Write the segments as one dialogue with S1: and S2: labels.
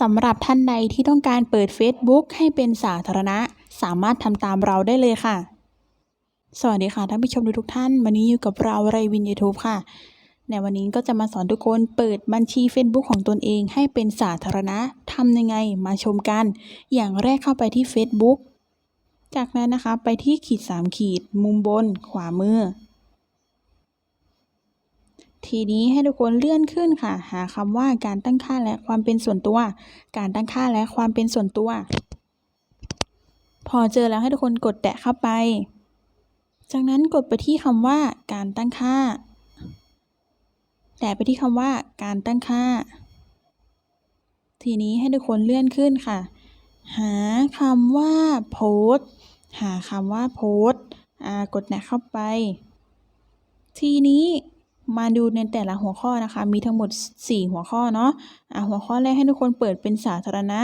S1: สำหรับท่านใดที่ต้องการเปิด Facebook ให้เป็นสาธารณะ สามารถทำตามเราได้เลยค่ะ สวัสดีค่ะท่านผู้ชมทุกท่าน วันนี้อยู่กับเราไรวินยูทูบค่ะ ในวันนี้ก็จะมาสอนทุกคนเปิดบัญชี Facebook ของตนเองให้เป็นสาธารณะทำยังไงมาชมกัน อย่างแรกเข้าไปที่ Facebook จากนั้นนะคะไปที่ขีด 3 ขีด มุมบน ขวามือ ทีนี้ให้ทุกคนเลื่อนขึ้นค่ะ หาคำว่าการตั้งค่าและความเป็นส่วนตัว การตั้งค่าและความเป็นส่วนตัว พอเจอแล้วให้ทุกคนกดแตะเข้าไป จากนั้นกดไปที่คำว่า การตั้งค่า แตะไปที่คำว่า การตั้งค่า ทีนี้ให้ทุกคนเลื่อนขึ้นค่ะ หาคำว่าโพสหาคำว่าโพสกดแตะเข้าไป ทีนี้ มาดูในแต่ละหัวข้อนะคะ มีทั้งหมด 4 หัวข้อเนาะอะหัวข้อแรกให้ทุกคนเปิดเป็นสาธารณะ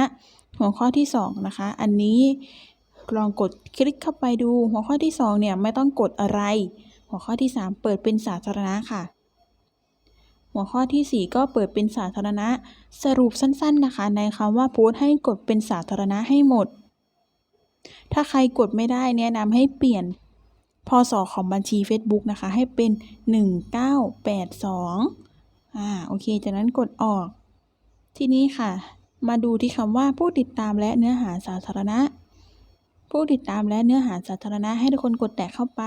S1: หัวข้อที่ 2 นะคะ อันนี้ลองกดคลิกเข้าไปดู หัวข้อที่ 2 เนี่ยไม่ต้องกดอะไร หัวข้อที่ 3 เปิดเป็นสาธารณะค่ะ หัวข้อทีสี่4 ก็เปิดเป็นสาธารณะ สรุปสั้นๆนะคะ ในคำว่าโพสต์ให้กดเป็นสาธารณะให้หมด ถ้าใครกดไม่ได้แนะนำให้เปลี่ยน พศของบัญชี Facebook นะคะ ให้เป็น 1982อ่าโอเค จากนั้นกดออก ทีนี้ค่ะ มาดูที่คำว่าผู้ติดตามและเนื้อหาสาธารณะ ผู้ติดตามและเนื้อหาสาธารณะให้ทุกคนกดแตะเข้าไป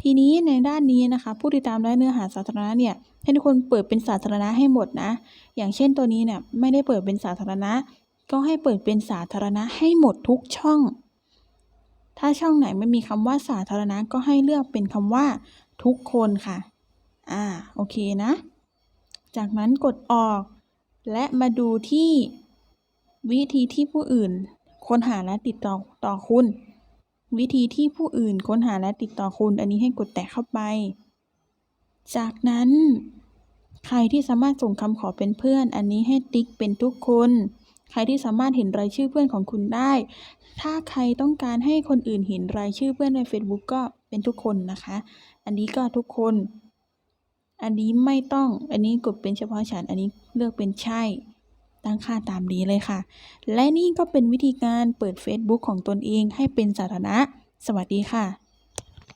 S1: ทีนี้ในด้านนี้นะคะ ผู้ติดตามและเนื้อหาสาธารณะเนี่ยให้ทุกคนเปิดเป็นสาธารณะให้หมดนะ อย่างเช่นตัวนี้เนี่ยไม่ได้เปิดเป็นสาธารณะ ก็ให้เปิดเป็นสาธารณะให้หมดทุกช่อง ถ้าช่องไหนไม่มีคำว่าสาธารณะก็ให้เลือกเป็นคำว่า ทุกคนค่ะ อ่า โอเคนะ จากนั้นกดออก และมาดูที่วิธีที่ผู้อื่น ค้นหาและติดต่อต่อคุณ วิธีที่ผู้อื่นค้นหาและติดต่อคุณ อันนี้ให้กดแตะเข้าไป จากนั้น ใครที่สามารถส่งคำขอเป็นเพื่อน อันนี้ให้ติ๊กเป็นทุกคน ใครที่สามารถเห็นรายชื่อเพื่อนของคุณได้ ถ้าใครต้องการให้คนอื่นเห็นรายชื่อเพื่อนใน Facebook ก็เป็นทุกคนนะคะ อันนี้ก็ทุกคน อันนี้ไม่ต้อง อันนี้กดเป็นเฉพาะฉัน อันนี้เลือกเป็นใช่ ตั้งค่าตามนี้เลยค่ะ และนี่ก็เป็นวิธีการเปิด Facebook ของตนเองให้เป็นสาธารณะ สวัสดีค่ะ